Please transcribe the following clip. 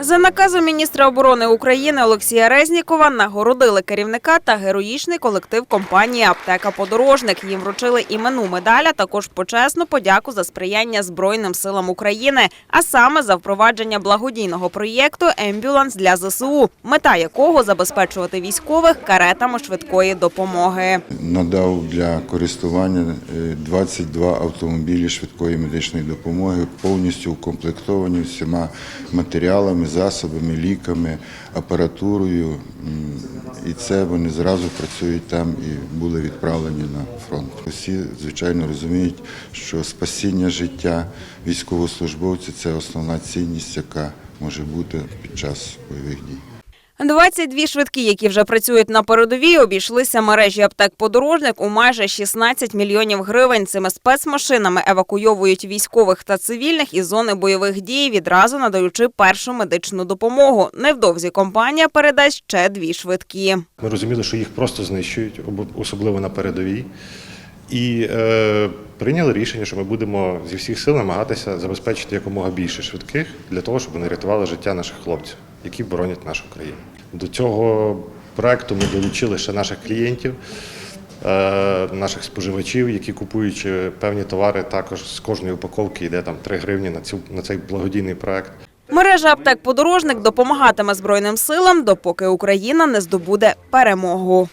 За наказом міністра оборони України Олексія Резнікова нагородили керівника та героїчний колектив компанії Аптека Подорожник. Їм вручили іменну медаль, а також почесну подяку за сприяння Збройним силам України, а саме за впровадження благодійного проєкту Ембюланс для ЗСУ, мета якого забезпечувати військових каретами швидкої допомоги. надав для користування е, 22 автомобілі швидкої медичної допомоги, повністю укомплектовані всіма матеріалами, засобами, ліками, апаратурою. І це вони зразу працюють там і були відправлені на фронт. Усі звичайно, розуміють, що спасіння життя військовослужбовців це основна цінність, яка може бути під час бойових дій. 22 швидкі, які вже працюють на передовій, обійшлися мережі аптек подорожник у майже 16 мільйонів гривень. Цими спецмашинами евакуйовують військових та цивільних із зони бойових дій, відразу надаючи першу медичну допомогу. Невдовзі компанія передасть ще дві швидкі. Ми розуміли, що їх просто знищують, об- особливо на передовій. І е, прийняли рішення, що ми будемо зі всіх сил намагатися забезпечити якомога більше швидких для того, щоб вони рятували життя наших хлопців, які боронять нашу країну. До цього проекту ми долучили ще наших клієнтів, е, наших споживачів, які купуючи певні товари, також з кожної упаковки йде там 3 гривні на цю на цей благодійний проект. Мережа аптек подорожник допомагатиме збройним силам, допоки Україна не здобуде перемогу.